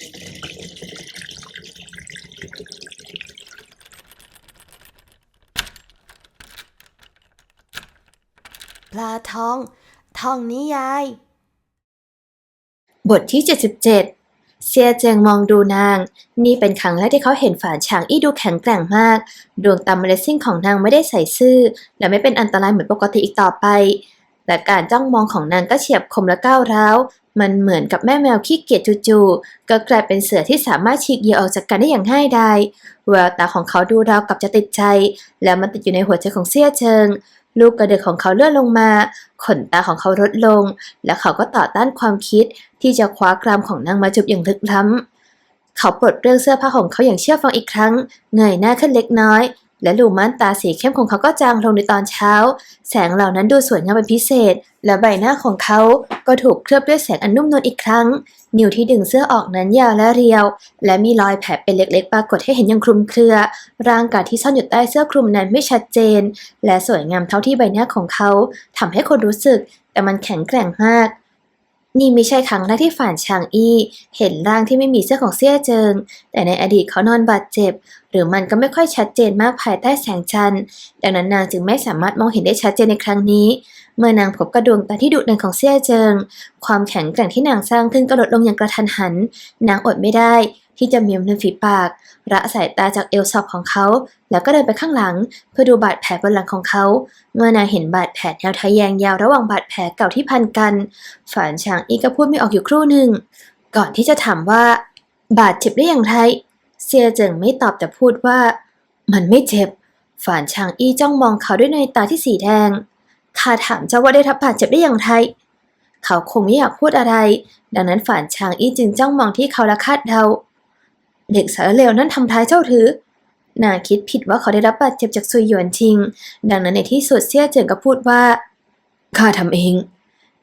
ปลาทอง ทองนิยาย บทที่ 77 เซียเจิงมองดูนาง นี่เป็นครั้งแรกที่เขาเห็นฝานฉางอี้ดูแข็งแกร่งมาก ดวงตาเมลซิ่งของนางไม่ได้ใส่ซื่อ และไม่เป็นอันตรายเหมือนปกติอีกต่อไป และการจ้องมองของนางก็เฉียบคมและก้าวร้าว มันเหมือนกับแม่แมวขี้เกียจจู่ๆก็กลายเป็นเสือที่สามารถฉีกเหยื่อออกจากกันได้อย่างง่ายดายแววตาของเขาดูราวกับจะติดใจ และมันติดอยู่ในหัวใจของเซี่ยเจิง ลูกกระเดือกของเขาเลื่อนลงมา ขนตาของเขาลดลง และเขาก็ต่อต้านความคิดที่จะคว้ากรามของนางมาจูบอย่างลึกล้ำเขาปลดเรื่องเสื้อผ้าของเขาอย่างเชื่อฟังอีกครั้ง เงยหน้าขึ้นเล็กน้อย และลูม่านตาสีเข้มของเขาก็จางลงในตอนเช้า แสงเหล่านั้นดูสวยงามเป็นพิเศษ และใบหน้าของเขาก็ถูกเคลือบด้วยแสงอันนุ่มนวลอีกครั้ง นิ้วที่ดึงเสื้อออกนั้นยาวและเรียว และมีรอยแผลเป็นเล็กๆ ปรากฏให้เห็นอย่างคลุมเครือ ร่างกายที่ซ่อนอยู่ใต้เสื้อคลุมนั้นไม่ชัดเจน และสวยงามเท่าที่ใบหน้าของเขาทำให้คนรู้สึก แต่มันแข็งแกร่งมาก นี่ไม่ใช่ครั้งแรกที่ฝ่านชางอี้ เห็นร่างที่ไม่มีเสื้อของเสี่ยเจิง แต่ในอดีตเขานอนบาดเจ็บ หรือมันก็ไม่ค่อยชัดเจนมากภายใต้แสงจันทร์ดังนั้นนางจึงไม่สามารถมองเห็นได้ชัดเจนในครั้งนี้ เมื่อนางพบกระดวงตาที่ดุดันของเสี่ยเจิง ความแข็งแกร่งที่นางสร้างขึ้นก็ลดลงอย่างกระทันหัน นางอดไม่ได้ ที่จะเมียมริมฝีปาก ระสายตาจากเอวสอบของเขา แล้วก็เดินไปข้างหลัง เพื่อดูบาดแผลบนหลังของเขา เมื่อนางเห็นบาดแผลแนวทะแยงยาวระหว่างบาดแผลเก่าที่พันกัน ฝานฉางอีก็พูดไม่ออกอยู่ครู่หนึ่ง ก่อนที่จะถามว่า บาดเจ็บได้อย่างไร เซียเจิงไม่ตอบแต่พูดว่า มันไม่เจ็บ ฝานฉางอี้จ้องมองเขาด้วยในตาที่สีแดง ข้าถามเจ้าว่าได้รับบาดเจ็บได้อย่างไรเขาคงไม่อยากพูดอะไร ดังนั้นฝานฉางอี้จึงจ้องมองที่เขาและคาดเดา เด็กสารเลวนั้นทำร้ายเจ้าหรือ นาคิดผิดว่าเขาได้รับบาดเจ็บจากซุยหยวนทิง ดังนั้นในที่สุดเซี่ยเจิงก็พูดว่าข้าทำเอง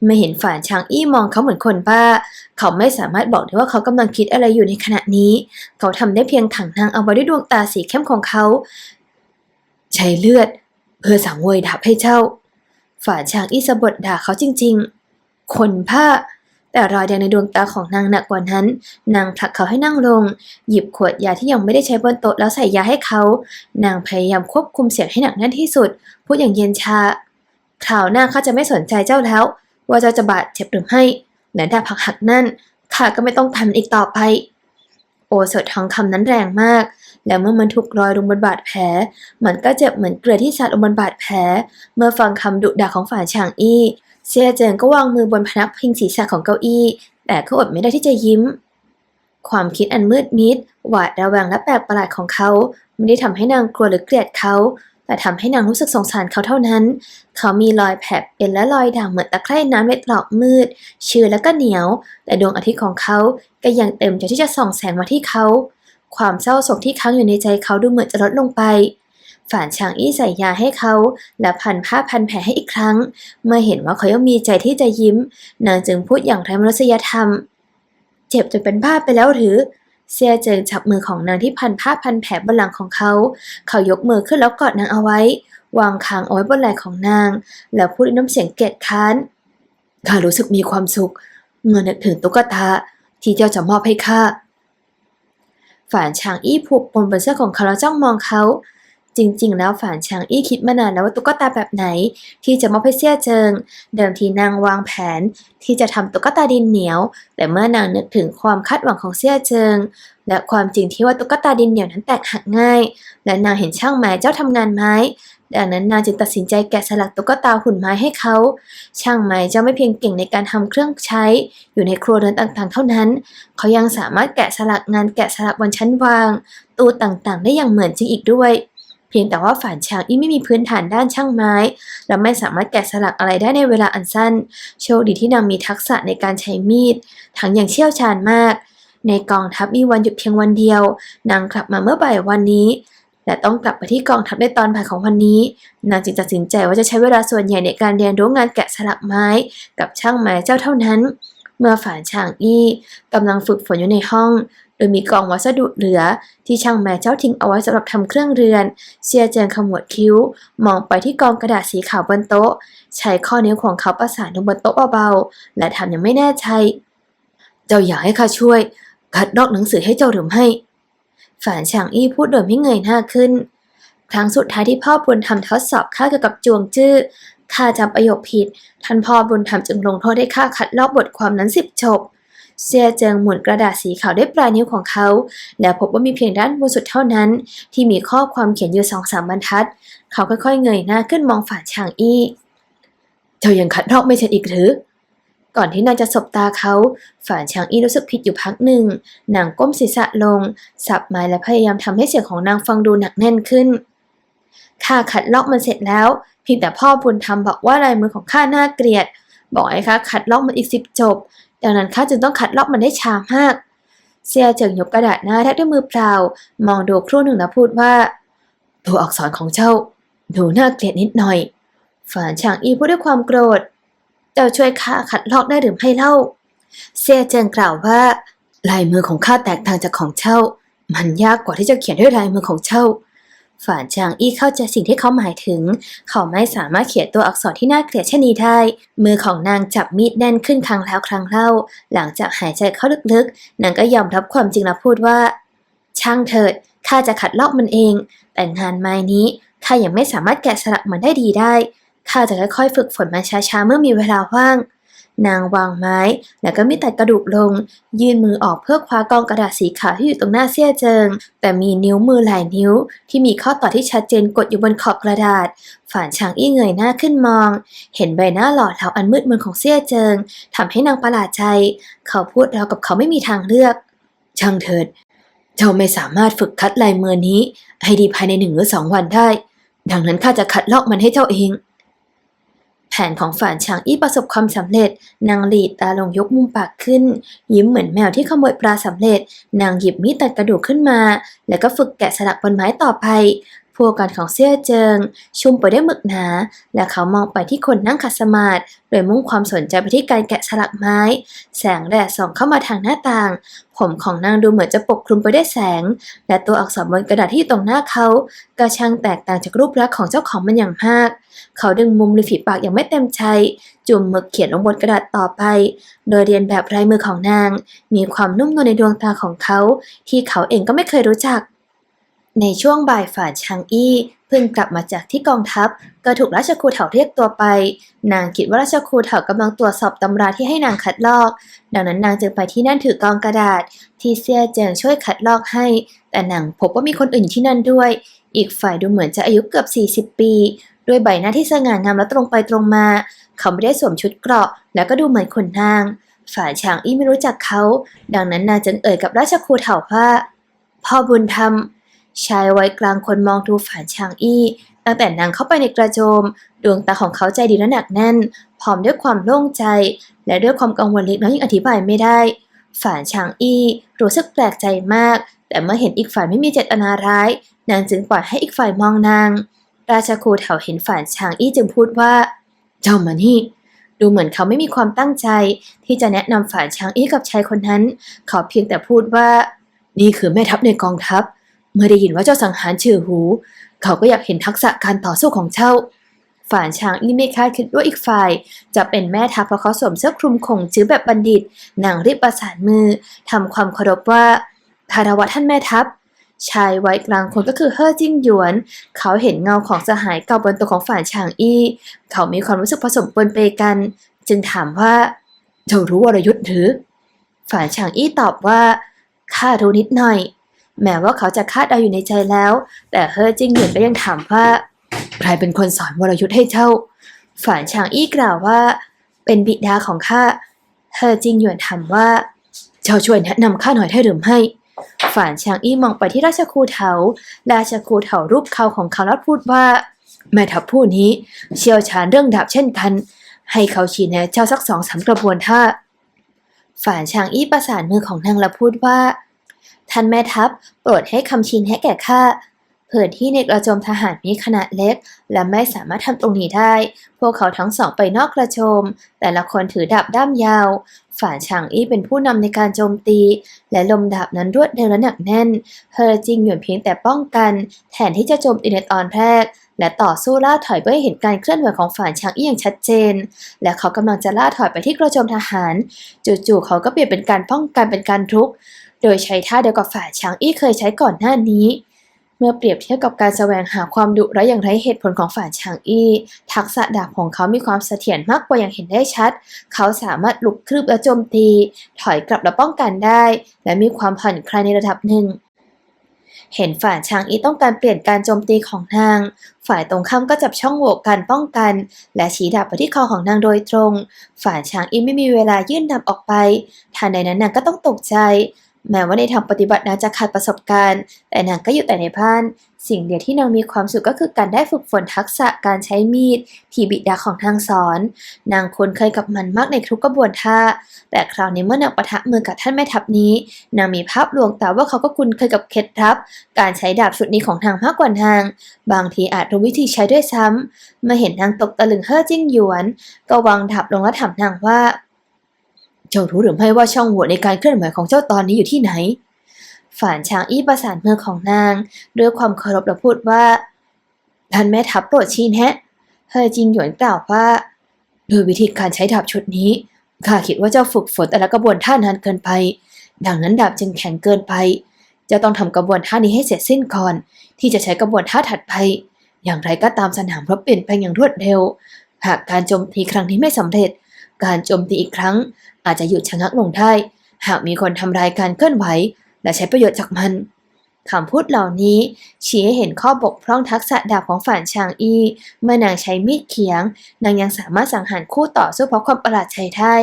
ไม่เห็นฝ่านชางอี้มองเขาเหมือนคนบ้า เขาไม่สามารถบอกได้ว่าเขากำลังคิดอะไรอยู่ในขณะนี้ เขาทำได้เพียงขังนางเอาไว้ด้วยดวงตาสีเข้มของเขา ใช้เลือด เพื่อสังเวยดาบให้เจ้า ฝ่านชางอี้สะบดด่าเขาจริง ๆ คนผ้า แต่รอยแดงในดวงตาของนางหนักกว่านั้น นางผลักเขาให้นั่งลง หยิบขวดยาที่ยังไม่ได้ใช้บนโต๊ะแล้วใส่ยาให้เขา นางพยายามควบคุมเสียงให้หนักแน่นที่สุด พูดอย่างเย็นชาคราวหน้าข้าจะไม่สนใจเจ้าแล้ว ว่าเจ้าจะบาดเจ็บหรือไม่และดาบผักหักนั่นข้าก็ไม่ต้องทำอีกต่อไป โอสถทองคำนั้นแรงมาก และเมื่อมันถูกรอยลงบนบาดแผล มันก็เจ็บเหมือนเกลือที่สาดลงบนบาดแผล เมื่อฟังคำดุด่าของฝ่ายฉางอี้ เซียเจิงก็วางมือบนพนักพิงศีรษะของเก้าอี้ แต่ก็อดไม่ได้ที่จะยิ้ม ความคิดอันมืดมิด หวาดระแวงและแปลกประหลาดของเขา ไม่ได้ทำให้นางกลัวหรือเกลียดเขา แต่ทำให้นางรู้สึกสงสารเขาเท่านั้น เขามีรอยแผลเป็นและรอยด่างเหมือนตะไคร่น้ำในตรอกมืด ชื้นและก็เหนียว แต่ดวงอาทิตย์ของเขาก็ยังเต็มใจที่จะส่องแสงมาที่เขา ความเศร้าโศกที่ค้างอยู่ในใจเขาดูเหมือนจะลดลงไป ฝานฉางอี้ใส่ยาให้เขา และพันผ้าพันแผลให้อีกครั้ง เมื่อเห็นว่าเขายังมีใจที่จะยิ้ม นางจึงพูดอย่างไร้มนุษยธรรม เจ็บจนเป็นบ้าไปแล้วหรือ เซียเจิงจับมือของนางที่พันผ้าพันแผลบนหลังของเขา เขายกมือขึ้นแล้วกอดนางเอาไว้ วางคางเอาไว้บนไหล่ของนาง แล้วพูดด้วยน้ำเสียงเกลียดค้านข้ารู้สึกมีความสุข เมื่อนึกถึงตุ๊กตาที่เจ้าจะมอบให้ข้าฝานฉางอี้ผูกปนบนเสื้อของเขาแล้วจ้องมองเขา จริง ๆ แล้วฝานฉางอี้คิดมานานแล้วว่าตุ๊กตาแบบไหน ที่จะมอบให้เซี่ยเจิง เดิมทีนางวางแผน ที่จะทำตุ๊กตาดินเหนียว แต่เมื่อนางนึกถึงความคาดหวังของเซี่ยเจิง และความจริงที่ว่าตุ๊กตาดินเหนียวนั้นแตกหักง่าย และนางเห็นช่างไม้เจ้าทำงานไม้ ดังนั้นนางจึงตัดสินใจแกะสลักตุ๊กตาหุ่นไม้ให้เขา ช่างไม้เจ้าไม่เพียงเก่งในการทำเครื่องใช้ อยู่ในครัวเรือนต่างๆ เท่านั้น เขายังสามารถแกะสลักงานแกะสลักบนชั้นวาง ตู้ต่างๆ ได้อย่างเหมือนจริงอีกด้วย เพียงแต่ว่าฝานชางอี้ไม่มีพื้นฐานด้านช่างไม้ และไม่สามารถแกะสลักอะไรได้ในเวลาอันสั้น โชคดีที่นางมีทักษะในการใช้มีด ทั้งอย่างเชี่ยวชาญมาก ในกองทัพมีวันหยุดเพียงวันเดียวนางกลับมาเมื่อบ่ายวันนี้และต้องกลับไปที่กองทัพในตอนบ่ายของวันนี้ นางจึงตัดสินใจว่าจะใช้เวลาส่วนใหญ่ในการเรียนรู้งานแกะสลักไม้กับช่างไม้เจ้าเท่านั้น เมื่อฝานช่างอี้กำลังฝึกฝนอยู่ในห้อง โดยมีกองวัสดุเหลือ ที่ช่างไม้เจ้าทิ้งเอาไว้สำหรับทำเครื่องเรือน เซียเจิงขมวดคิ้ว มองไปที่กองกระดาษสีขาวบนโต๊ะ ใช้ข้อนิ้วของเขาประสานลงบนโต๊ะเบาๆ และทำอย่างไม่แน่ใจ เจ้าอยากให้ข้าช่วยคัดลอกหนังสือให้เจ้าหรือไม่ฝานฉางอี้พูดโดยไม่เงยหน้าขึ้น ครั้งสุดท้ายที่พ่อบุญธรรมทดสอบข้าเกี่ยวกับจวงจื้อข้าจำประโยคผิด ท่านพ่อบุญธรรมจึงลงโทษให้ข้าคัดลอกบทความนั้นสิบจบ เซียเจิงหมุนกระดาษสีขาวด้วยปลายนิ้วของเขา แล้วพบว่ามีเพียงด้านบนสุดเท่านั้น ที่มีข้อความเขียนอยู่สองสามบรรทัด เขาค่อยๆเงยหน้าขึ้นมองฝานฉางอี้เจ้ายังคัดลอกไม่เสร็จอีกหรือ ก่อนที่นางจะสบตาเขาฝานฉางอี้รู้สึกผิดอยู่พักหนึ่งนางก้มศีรษะลง สับไม้และพยายามทำให้เสียงของนางฟังดูหนักแน่นขึ้นข้าขัดลอกมันเสร็จแล้วเพียงแต่พ่อบุญธรรมบอกว่าลายมือของข้าน่าเกลียด บอกให้ข้าขัดลอกมันอีกสิบจบ ดังนั้นข้าจึงต้องขัดลอกมันได้ช้ามาก เซียเจิงยกกระดาษหน้าแทบด้วยมือเปล่า มองดูครู่หนึ่งแล้วพูดว่า ตัวอักษรของเจ้า ดูน่าเกลียดนิดหน่อย ฝานฉางอีพูดด้วยความโกรธ เจ้าช่วยข้าขัดลอกได้หรือไม่เล่า เซียเจิงกล่าวว่า ลายมือของข้าแตกต่างจากของเจ้า มันยากกว่าที่จะเขียนด้วยลายมือของเจ้า ฝานจางอี้เข้าใจสิ่งที่เขาหมายถึง เขาไม่สามารถเขียนตัวอักษรที่น่าเกลียดเช่นนี้ได้ มือของนางจับมีดแน่นขึ้นครั้งแล้วครั้งเล่า หลังจากหายใจเข้าลึกๆ นางก็ยอมรับความจริงและพูดว่า ช่างเถิด ข้าจะขัดลอกมันเอง แต่งานไม้นี้ข้ายังไม่สามารถแกะสลักมันได้ดีได้ ข้าจะค่อยๆ ฝึกฝนมันช้าๆ เมื่อมีเวลาว่าง นางวางไม้ แล้วก็มีตัดกระดูกลง ยื่นมือออกเพื่อคว้ากองกระดาษสีขาวที่อยู่ตรงหน้าเสี้ยเจิง แต่มีนิ้วมือหลายนิ้ว ที่มีข้อต่อที่ชัดเจนกดอยู่บนขอบกระดาษฝานช้างอี้เงยหน้าขึ้นมอง เห็นใบหน้าหล่อเหลาอันมืดมนของเสี้ยเจิงทำให้นางประหลาดใจ เขาพูดราวกับเขาไม่มีทางเลือก ช่างเถิด เจ้าไม่สามารถฝึกคัดลายมือนี้ ให้ดีภายในหนึ่งหรือสองวันได้ ดังนั้นข้าจะคัดลอกมันให้เจ้าเอง นของฝานฉางอี้ประสบความสำเร็จ นางหลีดตาลงยกมุมปากขึ้น ยิ้มเหมือนแมวที่ขโมยปลาสำเร็จ นางหยิบมีดตัดกระดูกขึ้นมา แล้วก็ฝึกแกะสลักบนไม้ต่อไป พวกกันของเสื้อเจิง ชุ่มไปด้วยหมึกหนา และเขามองไปที่คนนั่งขัดสมาธิโดยมุ่งความสนใจไปที่การแกะสลักไม้ แสงแดดส่องเข้ามาทางหน้าต่าง ผมของนางดูเหมือนจะปกคลุมไปด้วยแสง และตัวอักษรบนกระดาษที่ตรงหน้าเขาก็ช่างแตกต่างจากรูปลักษณ์ของเจ้าของมันอย่างมาก เขาดึงมุมริฝีปากอย่างไม่เต็มใจ จุ่มหมึกเขียนลงบนกระดาษต่อไป โดยเรียนแบบลายมือของนาง มีความนุ่มนวลในดวงตาของเขา ที่เขาเองก็ไม่เคยรู้จัก ในช่วงบ่ายฝ่านชางอี้เพิ่งกลับมาจากที่กองทัพ ก็ถูกราชครูเถาเรียกตัวไป นางคิดว่าราชครูเถากำลังตรวจสอบตำราที่ให้นางคัดลอก ดังนั้นนางจึงไปที่นั่นถือกองกระดาษ ที่เซียเจิงช่วยคัดลอกให้ แต่นางพบว่ามีคนอื่นอยู่ที่นั่นด้วย อีกฝ่ายดูเหมือนจะอายุเกือบ 40 ปี ด้วยใบหน้าที่สง่างามและตรงไปตรงมา เขาไม่ได้สวมชุดเกราะ แล้วก็ดูเหมือนคนนางฝ่ายฉางอี้ไม่รู้จักเขา ดังนั้นนางจึงเอ่ยกับราชครูเถาว่าพ่อบุญธรรม ชายวัยกลางคนมองดูฝานชางอี้ ตั้งแต่นางเข้าไปในกระโจม ดวงตาของเขาใจดีและหนักแน่น พร้อมด้วยความโล่งใจ และด้วยความกังวลเล็กน้อยยังอธิบายไม่ได้ ฝานชางอี้รู้สึกแปลกใจมาก แต่เมื่อเห็นอีกฝ่ายไม่มีเจตนาร้าย นางจึงปล่อยให้อีกฝ่ายมองนาง ราชครูเถาเห็นฝานชางอี้จึงพูดว่า เจ้ามานี่ดูเหมือนเขาไม่มีความตั้งใจ ที่จะแนะนำฝานชางอี้กับชายคนนั้น เขาเพียงแต่พูดว่า นี่คือแม่ทัพในกองทัพ เมื่อได้ยินว่าเจ้าสังหารชื่อหู เขาก็อยากเห็นทักษะการต่อสู้ของเจ้า ฝ่านช้างอี้ไม่คาดคิดว่าอีกฝ่าย จะเป็นแม่ทัพเพราะเขาสวมเสื้อคลุมขงจื้อแบบบัณฑิตนางรีบประสานมือทำความเคารพว่าคารวะท่านแม่ทัพชายวัยกลางคนก็คือเฮ่อจิ้งหยวน เขาเห็นเงาของสหายเก่าบนตัวของฝ่านช้างอี้ เขามีความรู้สึกผสมปนเปกัน จึงถามว่า เจ้ารู้วรยุทธ์หรือ ฝ่านช้างอี้ตอบว่า ข้ารู้นิดหน่อย แม้ว่าเขาจะคาดเดาอยู่ในใจแล้ว แต่เฮอจิงหยียนก็ยังถามว่า ใครเป็นคนสอนวรยุทธ์ให้เจ้า ฝานชางอี้กล่าวว่า เป็นบิดาของข้า เฮอจิงหยวนถามว่า เจ้าช่วยแนะนำข้าหน่อยได้หรือไม่ฝานชางอี้มองไปที่ราชครูเถา ราชครูเถารูปเขาของเขาแล้วพูดว่า แม่ทัพผู้นี้ เชี่ยวชาญเรื่องดาบเช่นกัน ให้เขาชี้แนะเจ้าสักสองสามกระบวนท่า ฝานชางอี้ประสานมือของนางแล้วพูดว่า ท่านแม่ทัพโปรดให้คำชี้แนะแก่ข้าเผื่อที่ในกระโจมทหารมีขนาดเล็ก และไม่สามารถทำตรงนี้ได้ พวกเขาทั้งสองไปนอกกระโจม แต่ละคนถือดาบด้ามยาว ฝ่ายฉางอี้เป็นผู้นำในการโจมตี และลมดาบนั้นรวดเร็วและหนักแน่น เฮอจิงหยวนเพียงแต่ป้องกัน แทนที่จะโจมตีในตอนแรก และต่อสู้ล่าถอยเพื่อเห็นการเคลื่อนไหวของฝ่ายฉางอี้อย่างชัดเจน และเขากำลังจะล่าถอยไปที่กระโจมทหาร จู่ๆเขาก็เปลี่ยนเป็นการป้องกันเป็นการทุกโโดยใช้ท่าเดียวกับฝ่ายช้างอี้เคยใช้ก่อนหน้านี้ เมื่อเปรียบเทียบกับการแสวงหาความดุร้ายอย่างไร้เหตุผลของฝ่ายช้างอี้ ทักษะดาบของเขามีความเสถียรมากกว่าอย่างเห็นได้ชัด เขาสามารถลุกคลืบและโจมตี ถอยกลับและป้องกันได้ และมีความผ่อนคลายในระดับหนึ่งเห็นฝ่ายช้างอีต้องการเปลี่ยนการโจมตีของนาง ฝ่ายตรงข้ามก็จับช่องโหว่การป้องกัน และชี้ดาบไปที่คอของนางโดยตรง ฝ่ายช้างอีไม่มีเวลายื่นดาบออกไป ทันใดนั้นนางก็ต้องตกใจ แม้ว่าในทางปฏิบัตินางจะขาดประสบการณ์ แต่นางก็อยู่แต่ในบ้าน สิ่งเดียวที่นางมีความสุขก็คือการได้ฝึกฝนทักษะการใช้มีดที่บิดาของนางสอน นางคุ้นเคยกับมันมากในทุกกระบวนท่า แต่คราวนี้เมื่อนางปะทะมือกับท่านแม่ทัพนี้ นางมีภาพลวงตาว่าเขาก็คุ้นเคยกับเคล็ดลับ การใช้ดาบสุดนี้ของนางมากกว่านาง บางทีอาจรู้วิธีใช้ด้วยซ้ำเมื่อเห็นนางตกตะลึงเฮ่อจิ้งหยวน ก็วางดาบลงและถามนางว่า เจ้ารู้หรือไม่ว่าช่องโหว่ในการเคลื่อนไหวของเจ้าตอนนี้อยู่ที่ไหน ฝ่านช้างอี้ประสานมือของนาง ด้วยความเคารพและพูดว่า ท่านแม่ทัพโปรดชี้แนะเฮอจิงหยวนกล่าวว่า โดยวิธีการใช้ดาบชุดนี้ ข้าคิดว่าเจ้าฝึกฝนแต่ละกระบวนท่านานเกินไป ดังนั้นดาบจึงแข็งเกินไป จะต้องทำกระบวนท่านี้ให้เสร็จสิ้นก่อน ที่จะใช้กระบวนท่าถัดไป อย่างไรก็ตามสนามรบเปลี่ยนแปอย่างรวดเร็ว หากการโจมตีครั้งนี้ไม่สำเร็จ การโจมตีอีกครั้ง อาจจะหยุดชะงักลงได้ หากมีคนทำลายการเคลื่อนไหว และใช้ประโยชน์จากมันคำพูดเหล่านี้ชี้ให้เห็นข้อบกพร่องทักษะดาบของฝ่านชางอีเมื่อนางใช้มีดเขียง นางยังสามารถสังหารคู่ต่อสู้เพราะความประหลาดใจได้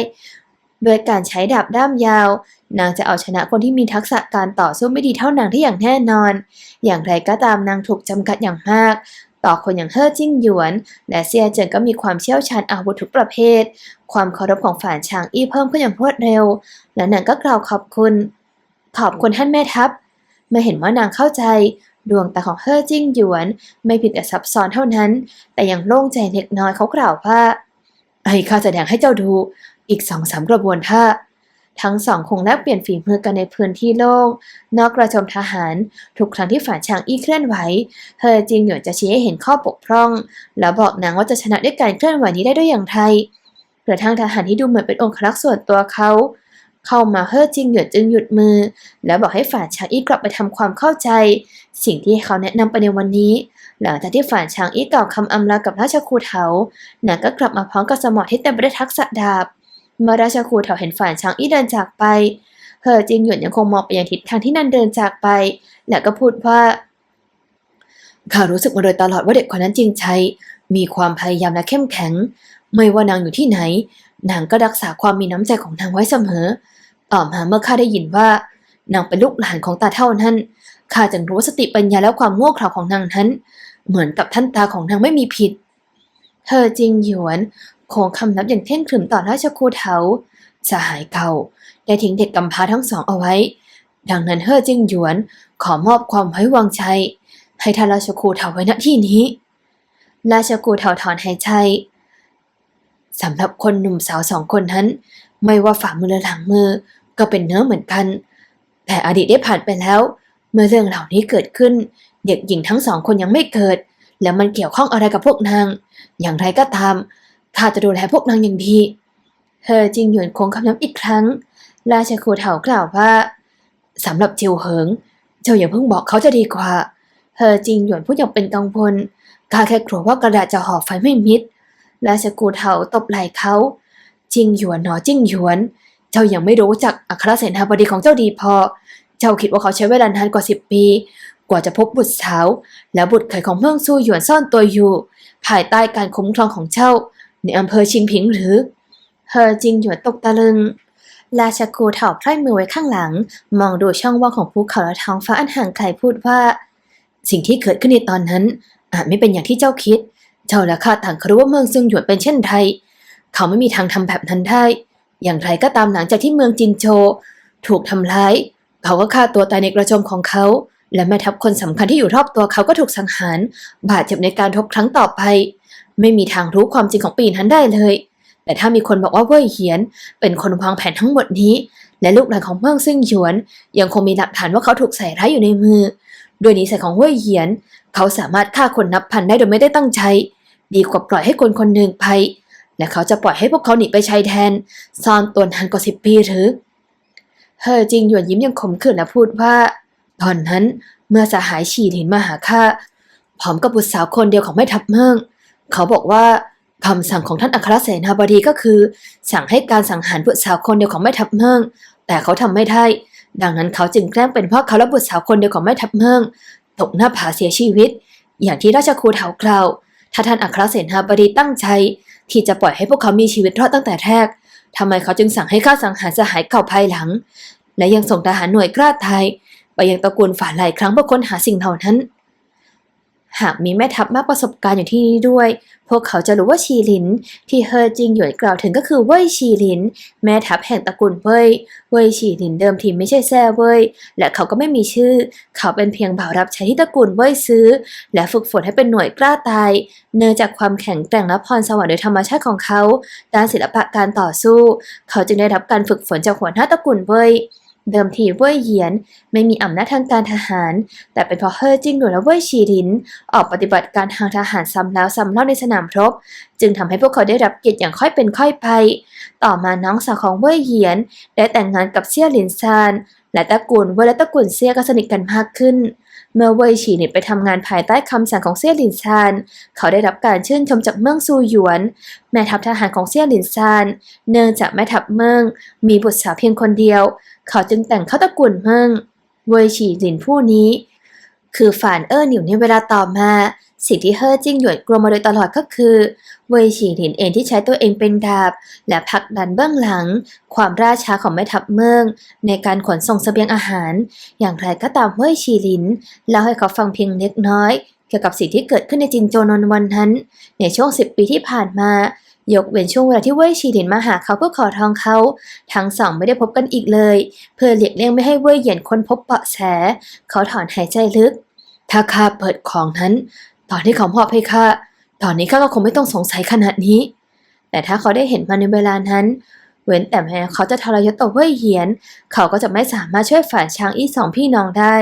โดยการใช้ดาบด้ามยาว นางจะเอาชนะคนที่มีทักษะการต่อสู้ไม่ดีเท่านางได้อย่างแน่นอน อย่างไรก็ตามนางถูกจำกัดอย่างมาก ต่อคนอย่างเฮ่อจิ้งหยวน และเซียเจินก็มีความเชี่ยวชาญอาวุธทุกประเภท ความเคารพของฝ่านชางอี้เพิ่มขึ้นอย่างรวดเร็ว และนางก็กล่าวขอบคุณ ขอบคุณท่านแม่ทัพ เมื่อเห็นว่านางเข้าใจ ดวงตาของเฮ่อจิ้งหยวน ไม่ผิดแต่ซับซ้อนเท่านั้น แต่ยังโล่งใจเล็กน้อยเขากล่าวว่าไอ้ข้าแสดงให้เจ้าดู อีกสองสามกระบวนท่า ทั้งสองคงแลกเปลี่ยนฝีมือกันในพื้นที่โล่งนอกกระจมทหาร ทุกครั้งที่ฝ่านชางอี้เคลื่อนไหว เฮอจิงหยวนจะชี้ให้เห็นข้อบกพร่อง แล้วบอกนางว่าจะชนะด้วยการเคลื่อนไหวนี้ได้ด้วยอย่างไรกระทั่งทหารที่ดูเหมือนเป็นองครักษ์ส่วนตัวเขา เข้ามาเฮอจิงหยวนจึงหยุดมือ แล้วบอกให้ฝ่านชางอี้กลับไปทำความเข้าใจ สิ่งที่เขาแนะนำไปในวันนี้หลังจากที่ฝ่านชางอี้กล่าวคำอำลากับราชครูเถา นางก็กลับมาพร้อมกับสมอที่เต็มไปด้วยทักษะดาบ เมื่อราชครูเถาเห็นฝ่านชางอี้เดินจากไปเฮอจิงหยวนยังคงมองไปยังทิศทางที่นันเดินจากไป แล้วก็พูดว่าข้ารู้สึกมาโดยตลอดว่าเด็กคนนั้นจริงใจมีความพยายามและเข้มแข็ง ไม่ว่านางอยู่ที่ไหน นางก็รักษาความมีน้ำใจของนางไว้เสมอ ต่อมาเมื่อข้าได้ยินว่า นางเป็นลูกหลานของตาเท่านั้นข้าจึงรู้ว่าสติปัญญาและความโง่เขลาของนางนั้น เหมือนกับท่านตาของนางไม่มีผิด เธอจริงหยวน คงคำนับอย่างเท่งขรึมต่อราชครูเถาสหายเก่าได้ทิ้งเด็กกำพร้าทั้งสองเอาไว้ ดังนั้นเฮ่อจิงหยวนขอมอบความไว้วางใจให้ท่านราชครูเถาไว้ณที่นี้ ราชครูเถาถอนหายใจสำหรับคนหนุ่มสาวสองคนนั้น ไม่ว่าฝ่ามือหรือหลังมือก็เป็นเนื้อเหมือนกัน แต่อดีตได้ผ่านไปแล้ว เมื่อเรื่องเหล่านี้เกิดขึ้น เด็กหญิงทั้งสองคนยังไม่เกิด แล้วมันเกี่ยวข้องอะไรกับพวกนาง อย่างไรก็ตาม ข้าจะดูแลพวกนางอย่างดี เธอจิงหยวนคงคำนับอีกครั้ง ราชครูเถากล่าวว่าสำหรับจิวเหิง เจ้าอย่าเพิ่งบอกเขาจะดีกว่า เธอจิงหยวนพูดอย่างเป็นกังวลข้าแค่กลัวว่ากระดาษจะห่อไฟไม่มิด ราชกูเถาตบไหล่เขา จิงหยวนหนอจิงหยวน เจ้ายังไม่รู้จักอัครเสนาบดีของเจ้าดีพอ เจ้าคิดว่าเขาใช้เวลานานกว่าสิบปี กว่าจะพบบุตรสาว และบุตรเขยของเมืองซูหยวนซ่อนตัวอยู่ ภายใต้การคุ้มครองของเจ้า ในอำเภอชิงผิงหรือ เฮอจิงหยวนตกตะลึง ราชครูเถาไพร่มือไว้ข้างหลัง มองดูช่องว่างของภูเขาและท้องฟ้าอันห่างไกลพูดว่า สิ่งที่เกิดขึ้นในตอนนั้นอาจไม่เป็นอย่างที่เจ้าคิด เจ้าและข้าต่างก็รู้ว่าเมืองซึ่งหยวนเป็นเช่นไรเขาไม่มีทางทำแบบนั้นได้ อย่างไรก็ตามหลังจากที่เมืองจินโจ ถูกทำร้าย เขาก็ฆ่าตัวตายในกระโจมของเขา และแม่ทัพคนสำคัญที่อยู่รอบตัวเขาก็ถูกสังหาร บาดเจ็บในการทบครั้งต่อไป ไม่มีทางรู้ความจริงของปีนั้นได้เลย แต่ถ้ามีคนบอกว่าเว่ยเหียน เป็นคนวางแผนทั้งหมดนี้ และลูกหลานของเมืองซึ่งหยวน ยังคงมีหลักฐานว่าเขาถูกใส่ร้ายอยู่ในมือ ด้วยนิสัยของเว่ยเหียน เขาสามารถฆ่าคนนับพันได้โดยไม่ได้ตั้งใจ ดีกว่าปล่อยให้คนคนหนึ่งไป และเขาจะปล่อยให้พวกเขาหนีไปชายแดนซ่อนตัวนานกว่าสิบปีหรือเฮอจริงหยวนยิ้มยังขมขื่นและพูดว่าตอนนั้นเมื่อสหายฉีหินมาหาข้าพร้อมกับบุตรสาวคนเดียวของแม่ทัพเมือง เขาบอกว่าคำสั่งของท่านอัครเสนาบดีก็คือ สั่งให้การสังหารบุตรสาวคนเดียวของแม่ทัพเมือง แต่เขาทำไม่ได้ ดังนั้นเขาจึงแกล้งเป็นพ่อเขาและบุตรสาวคนเดียวของแม่ทัพเมืองตกหน้าผาเสียชีวิต อย่างที่ราชครูเถากล่าว ถ้าท่านอัครเสนาบดีตั้งใจ ที่จะปล่อยให้พวกเขามีชีวิตรอดตั้งแต่แรกทำไมเขาจึงสั่งให้ฆ่าสังหารสหายเก่าภายหลัง และยังส่งทหารหน่วยกล้าไทย ไปยังตระกูลฝ่าไหลครั้งเพื่อค้นหาสิ่งเหล่านั้น หากมีแม่ทัพมากประสบการณ์อยู่ที่นี่ด้วย พวกเขาจะรู้ว่าชีหลิน ที่เฮอจิงหยวนกล่าวถึงก็คือเว่ยชีหลิน แม่ทัพแห่งตระกูลเว่ยเว่ยชีหลินเดิมทีไม่ใช่แซ่เว่ยและเขาก็ไม่มีชื่อ เขาเป็นเพียงบ่าวรับใช้ที่ตระกูลเว่ยซื้อ และฝึกฝนให้เป็นหน่วยกล้าตาย เนื่องจากความแข็งแกร่งและพรสวรรค์โดยธรรมชาติของเขา ด้านศิลปะการต่อสู้ เขาจึงได้รับการฝึกฝนจากหัวหน้าตระกูลเว่ย เดิมทีเว่ยเหยียนไม่มีอำนาจทางการทหาร แต่เป็นเพราะเฮอจิ้งหนวยและเว่ยชีริน ออกปฏิบัติการทางทหารซ้ำแล้วซ้ำเล่าในสนามรบ จึงทำให้พวกเขาได้รับเกียรติอย่างค่อยเป็นค่อยไป ต่อมาน้องสาวของเว่ยเหยียน ได้แต่งงานกับเซี่ยหลินซาน และตระกูลเว่ยและตระกูลเซี่ยก็สนิทกันมากขึ้น เมื่อเว่ยฉีหนิไปทำงานภายใต้คำสั่งของเซี่ยหลินซาน เขาได้รับการชื่นชมจากเมืองซูหยวน แม่ทัพทหารของเซี่ยหลินซาน เนื่องจากแม่ทัพเมืองมีบุตรสาวเพียงคนเดียว เขาจึงแต่งเข้าตระกูลเมืองเว่ยฉีหลินผู้นี้ คือฝานเอ้อหนิวในเวลาต่อมา สิ่งที่เฮอจิ้งหยวนกลัวมาโดยตลอดก็คือเว่ยฉีหลินเองที่ใช้ตัวเองเป็นดาบ และผลักดันเบื้องหลัง ความราช้าของแม่ทัพเมือง ในการขนส่งเสบียงอาหาร อย่างไรก็ตามเว่ยฉีหลินเล่าให้เขาฟังเพียงเล็กน้อย เกี่ยวกับสิ่งที่เกิดขึ้นในจินโจนนวันนั้น ในช่วงสิบปีที่ผ่านมา ยกเว้นช่วงเวลาที่เว่ยฉีหลินมาหาเขาเพื่อขอทองเขา ทั้งสองไม่ได้พบกันอีกเลย เพื่อหลีกเลี่ยงไม่ให้เว่ยเหยียนค้นพบเบาะแส เขาถอนหายใจลึก ถ้าข้าเปิดของนั้น ตอนที่เขามอบให้ข้าตอนนี้ข้าก็คงไม่ต้องสงสัยขนาดนี้ แต่ถ้าเขาได้เห็นมันในเวลานั้น เว้นแต่แม้เขาจะทรยศต่อเว่ยเหยียน เขาก็จะไม่สามารถช่วยฝ่ายช้างอีสองพี่น้องได้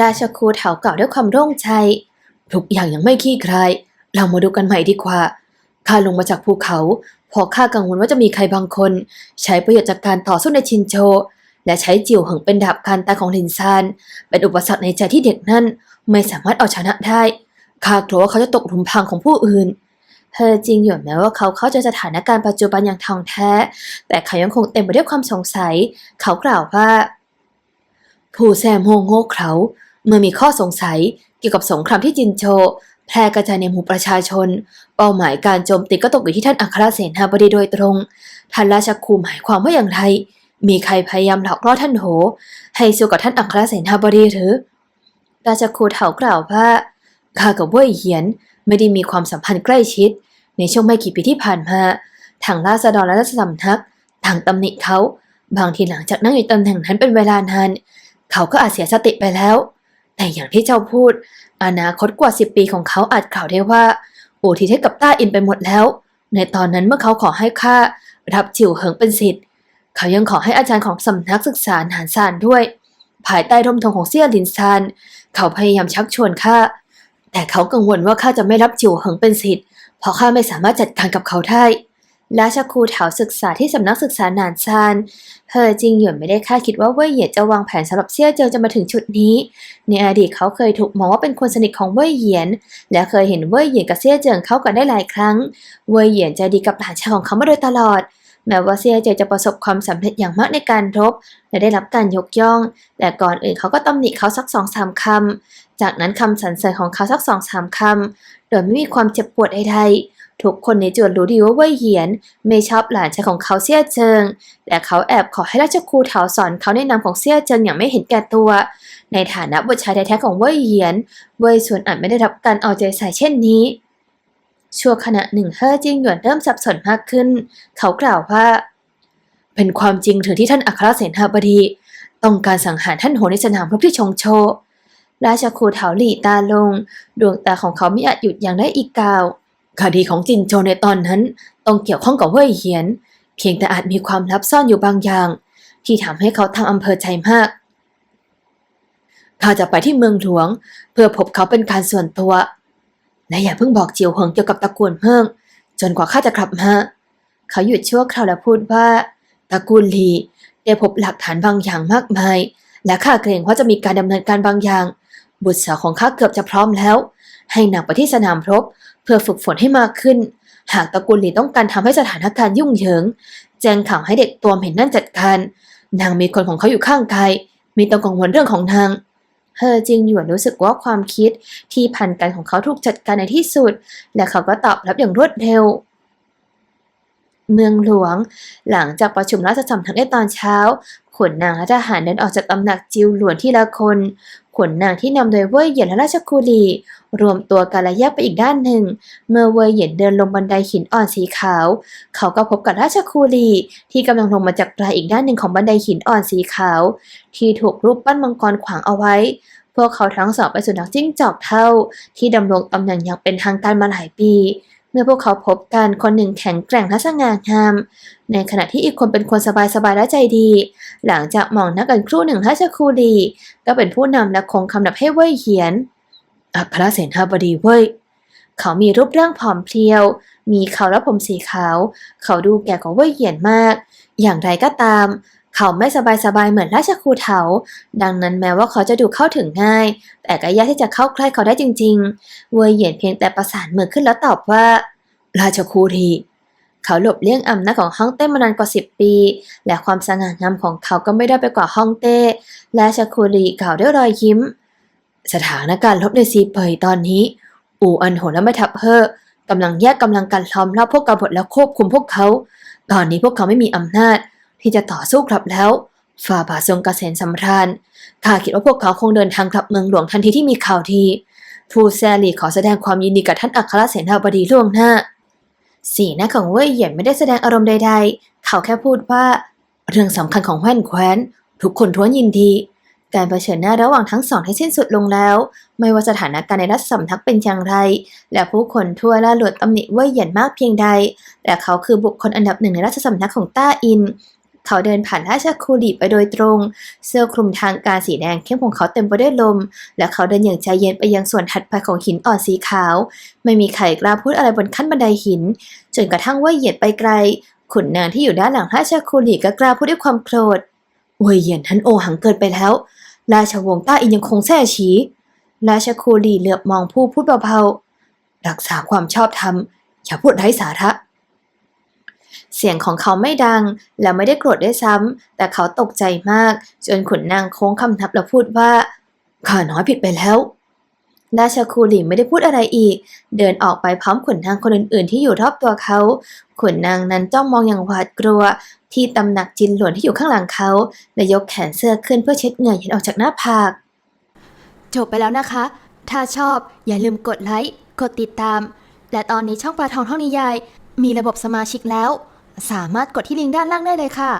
ราชครูเถาเก่าด้วยความโล่งใจทุกอย่างยังไม่ขี้คลาย เรามาดูกันใหม่ดีกว่า ข้าลงมาจากภูเขาเพอข้ากังวลว่าจะมีใครบางคน ใช้ประโยชน์จากการต่อสู้ในชินโจและใช้จิ๋วหิงเป็นดาบการตายของลินซาน เป็นอุปสรรคในใจที่เด็กนั่น ไม่สามารถเอาชนะได้ข้ากลัวว่าเขาจะตกหลุมพรางของผู้อื่นเฮอจริงหยวนแม้ว่าเขาเข้าใจสถานการณ์ปัจจุบันอย่างท่องแท้ แต่เขายังคงเต็มไปด้วยความสงสัย เขากล่าวว่า ผู้แซมโฮงโง่เขาเมื่อมีข้อสงสัยเกี่ยวกับสงครามที่จินโจ แพร่กระจายในหมู่ประชาชน เป้าหมายการโจมตีก็ตกอยู่ที่ท่านอัครเสนาบดีโดยตรง ท่านราชครูหมายความว่าอย่างไร มีใครพยายามหลอกล่อท่านโห ให้สู้กับท่านอัครเสนาบดีหรือ ราชครูเถากล่าวว่าข้ากับว่ยเหียนไม่ได้มีความสัมพันธ์ใกล้ชิด ในช่วงไม่กี่ปีที่ผ่านมาทางราษฎรและราชสำนักต่างตำหนิเขา บางทีหลังจากนั่งอยู่ตำแหน่งนั้นเป็นเวลานาน เขาก็อาจเสียสติไปแล้ว แต่อย่างที่เจ้าพูด อนาคตกว่าสิบปีของเขาอาจกล่าวได้ว่าอุทิศให้กับต้าอินไปหมดแล้ว ในตอนนั้นเมื่อเขาขอให้ข้ารับจิวเหิงเป็นสิทธิ์ เขายังขอให้อาจารย์ของสำนักศึกษาหานซานด้วย ภายใต้ร่มธงของเซี่ยหลินซานเขาพยายามชักชวนข้าแต่เขากังวลว่าข้าจะไม่รับจิวเหิงเป็นสิทธิ์เพราะข้าไม่สามารถจัดการกับเขาได้ ราชครูเถาศึกษาที่สำนักศึกษาหนานซานเฮอจริงหยวนไม่ได้คาดคิดว่าเว่ยเหยียนจะวางแผนสำหรับเซี่ยเจิงจะมาถึงจุดนี้ ในอดีตเขาเคยถูกมองว่าเป็นคนสนิทของเว่ยเหยียน และเคยเห็นเว่ยเหยียนกับเซี่ยเจิงเข้ากันได้หลายครั้ง เว่ยเหยียนใจดีกับหลานชายของเขามาโดยตลอด แม้ว่าเซี่ยเจิงจะประสบความสำเร็จอย่างมากในการรบ และได้รับการยกย่อง แต่ก่อนอื่นเขาก็ตำหนิเขาสักสองสามคำจากนั้นคำสรรเสริญของเขาสักสองสามคำโดยไม่มีความเจ็บปวดใดๆ ทุกคนในจวนรู้ดีว่าเว่ยเหยียน ไม่ชอบหลานชายของเขาเซี่ยเจิง แต่เขาแอบขอให้ราชครูเถาสอนเขาในนามของเซี่ยเจิงอย่างไม่เห็นแก่ตัว ในฐานะบุตรชายแท้ๆของเว่ยเหยียน เว่ยส่วนอาจไม่ได้รับการเอาใจใส่เช่นนี้ ชั่วขณะหนึ่งเฮ่อจิงหยวนเริ่มสับสนมากขึ้น เขากล่าวว่า เป็นความจริงเถือที่ท่านอัครเสนาบดี ต้องการสังหารท่านโหในสนามรบที่ชงโชราชครูเถาหลี่ตาลง ดวงตาของเขาไม่อาจหยุดยั้งได้อีกกล่าว คดีของจินโจในตอนนั้น ต้องเกี่ยวข้องกับเว่ยเหียน เพียงแต่อาจมีความลับซ่อนอยู่บางอย่าง ที่ทำให้เขาทางอำเภอใจมากข้าจะไปที่เมืองหลวง เพื่อพบเขาเป็นการส่วนตัวและอย่าเพิ่งบอกเจียวเหิงเกี่ยวกับตระกูลเมืองจนกว่าข้าจะกลับมาเขาหยุดชั่วคราวและพูดว่าตระกูลลีได้พบหลักฐานบางอย่างมากมาย และข้าเกรงว่าจะมีการดำเนินการบางอย่าง บุตรสาวของข้าเกือบจะพร้อมแล้ว ให้นางไปที่สนามรบ เพื่อฝึกฝนให้มากขึ้น หากตระกูลหลีต้องการทำให้สถานการณ์ยุ่งเหยิง แจ้งข่าวให้เด็กตัวเห็นนั่นจัดการ นางมีคนของเขาอยู่ข้างกายมีต้องกังวลเรื่องของนางเฮอจริงหยวนรู้สึกว่าความคิดที่พันกันของเขาถูกจัดการในที่สุด และเขาก็ตอบรับอย่างรวดเร็ว เมืองหลวง หลังจากประชุมราชสำนักในตอนเช้าขุนนางและทหารเดินออกจากตำหนักจิวหลวนที่ละคน ขุนนางที่นำโดยเว่ยเหยียนและราชคูลีรวมตัวกันและแยกไปอีกด้านหนึ่ง เมื่อเว่ยเหยียนเดินลงบันไดหินอ่อนสีขาว เขาก็พบกับราชคูลีที่กำลังลงมาจากปลายอีกด้านหนึ่งของบันไดหินอ่อนสีขาว ที่ถูกรูปปั้นมังกรขวางเอาไว้ พวกเขาทั้งสองเป็นสุนัขจิ้งจอกเท่า ที่ดำรงตำแหน่งอย่างเป็นทางการมาหลายปี เมื่อพวกเขาพบกันคนหนึ่งแข็งแกร่งและสง่างาม ในขณะที่อีกคนเป็นคนสบายๆและใจดี หลังจากมองน้ากันครู่หนึ่งราชคูลีก็เป็นผู้นำและคงคำนับให้เว่ยเหียนอัครเสนาบดีเว่ยเขามีรูปร่างผอมเพรียว มีเขาและผมสีขาว เขาดูแก่กว่าเว่ยเหียนมาก อย่างไรก็ตาม เขาไม่สบายสบายเหมือนราชครูเถา ดังนั้นแม้ว่าเขาจะดูเข้าถึงง่าย แต่ก็ยากที่จะเข้าใกล้เขาได้จริงๆ เวยเหยียนเพียงแต่ประสานมือขึ้นแล้วตอบว่า ราชครูที เขาหลบเลี่ยงอำนาจของฮ่องเต้มานานกว่าสิบปี และความสง่างามของเขาก็ไม่ได้ไปกว่าฮ่องเต้ ราชครูรีกล่าวด้วยรอยยิ้ม สถานการณ์ลบในซีเปยตอนนี้ อู่อันโหและแม่ทัพเฮอกำลังแยกกำลังกันล้อมรอบพวกกบฏและควบคุมพวกเขา ตอนนี้พวกเขาไม่มีอำนาจ ที่จะต่อสู้กลับแล้ว ฝ่าบาททรงเกษมสำราญข้าคิดว่าพวกเขาคงเดินทางกลับเมืองหลวงทันทีที่มีข่าวดีทูแซลีขอแสดงความยินดีกับท่านอัครเสนาบดีล่วงหน้า สีหน้าของเว่ยเหยียนไม่ได้แสดงอารมณ์ใด ๆ เขาแค่พูดว่า เรื่องสำคัญของแว่นแคว้น ทุกคนท้วนยินดี การเผชิญหน้าระหว่างทั้งสองให้สิ้นสุดลงแล้ว ไม่ว่าสถานการณ์ในรัฐสำนักเป็นอย่างไร และผู้คนทั่วล่าหลวดตำหนิเว่ยเหยียนมากเพียงใด แต่เขาคือบุคคลอันดับหนึ่งในราชสำนักของต้าอิน เขาเดินผ่านราชคูลีไปโดยตรง เสื้อคลุมทางการสีแดงเข้มของเขาเต็มไปด้วยลม และเขาเดินอย่างใจเย็นไปยังส่วนถัดไปของหินอ่อนสีขาว ไม่มีใครกล้าพูดอะไรบนขั้นบันไดหิน จนกระทั่งว่ยเหยียนไปไกล ขุนนางที่อยู่ด้านหลังราชคูลีก็กล้าพูดด้วยความโกรธเว่ยเหยียนท่านโอหังเกินไปแล้ว ราชวงศ์ต้าอินยังคงแท้ฉีราชคูลีเหลือบมองผู้พูดเบาๆรักษาความชอบธรรมอย่าพูดไร้สาระ เสียงของเขาไม่ดัง และไม่ได้โกรธด้วยซ้ำ แต่เขาตกใจมาก จนขุนนางโค้งคำนับและพูดว่า ข้าน้อยผิดไปแล้วราชคูลีไม่ได้พูดอะไรอีก เดินออกไปพร้อมขุนนางคนอื่นๆ ที่อยู่รอบตัวเขา ขุนนางนั้นจ้องมองอย่างหวาดกลัว ที่ตำหนักจินหลวนที่อยู่ข้างหลังเขาและยกแขนเสื้อขึ้นเพื่อเช็ดเหงื่อเย็นออกจากหน้าผาก จบไปแล้วนะคะ ถ้าชอบอย่าลืมกดไลค์ กดติดตาม และตอนนี้ช่องปลาทองท่องนิยาย มีระบบสมาชิกแล้ว สามารถกดที่ลิงก์ด้านล่างได้เลยค่ะ